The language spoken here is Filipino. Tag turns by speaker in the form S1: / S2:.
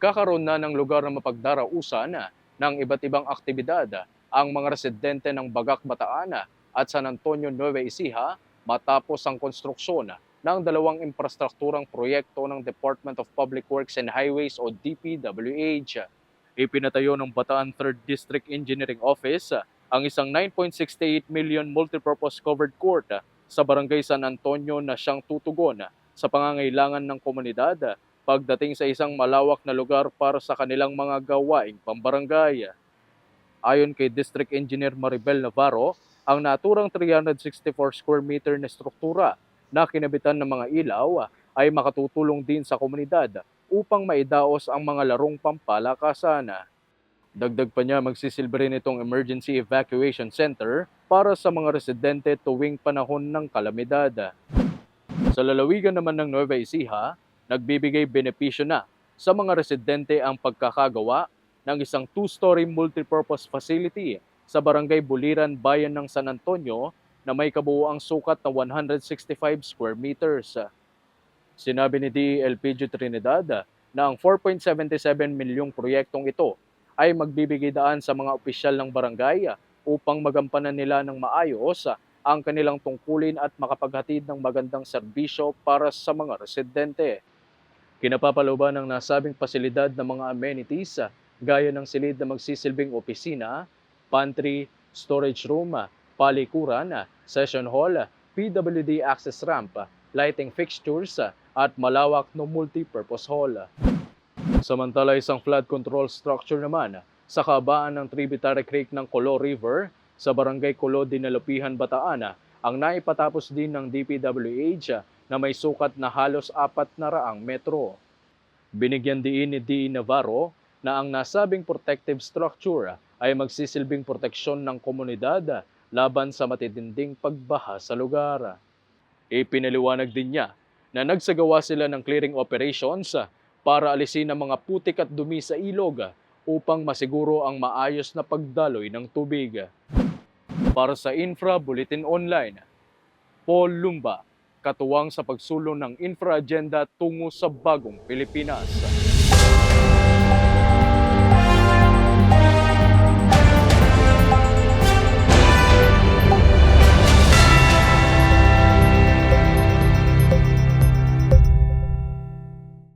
S1: Magkakaroon na ng lugar na mapagdarausan ng iba't ibang aktibidad ang mga residente ng Bagak Bataan at San Antonio Nueva Ecija matapos ang konstruksyon ng dalawang infrastrukturang proyekto ng Department of Public Works and Highways o DPWH. Ipinatayo ng Bataan 3rd District Engineering Office ang isang 9.68 million multipurpose covered court sa Barangay San Antonio na siyang tutugon sa pangangailangan ng komunidad pagdating sa isang malawak na lugar para sa kanilang mga gawaing pambarangay. Ayon kay District Engineer Maribel Navarro, ang naturang 364 square meter na struktura na kinabitan ng mga ilaw ay makatutulong din sa komunidad upang maidaos ang mga larong pampalakasan. Dagdag pa niya magsisilbi rin itong Emergency Evacuation Center para sa mga residente tuwing panahon ng kalamidad. Sa lalawigan naman ng Nueva Ecija, nagbibigay benepisyo na sa mga residente ang pagkakagawa ng isang two-story multipurpose facility sa Barangay Buliran, Bayan ng San Antonio na may kabuuang sukat na 165 square meters. Sinabi ni DELPG Trinidad na ang 4.77 milyong proyektong ito ay magbibigay daan sa mga opisyal ng barangay upang magampanan nila ng maayos ang kanilang tungkulin at makapaghatid ng magandang serbisyo para sa mga residente. Kinapapaluban ng nasabing pasilidad ng mga amenities gaya ng silid na magsisilbing opisina, pantry, storage room, palikuran, session hall, PWD access ramp, lighting fixtures, at malawak na multipurpose hall. Samantala isang flood control structure naman sa kabaan ng tributary creek ng Colo River sa barangay Colo Dinalupihan, Bataan ang naipatapos din ng DPWH na may sukat na halos apat na raang metro. Binigyan diin ni D. Navarro na ang nasabing protective structure ay magsisilbing proteksyon ng komunidad laban sa matitinding pagbaha sa lugar. Ipinaliwanag din niya na nagsagawa sila ng clearing operations para alisin ang mga putik at dumi sa ilog upang masiguro ang maayos na pagdaloy ng tubig. Para sa Infra Bulletin Online, Paul Lumba, katuwang sa pagsulong ng Infra Agenda tungo sa bagong Pilipinas.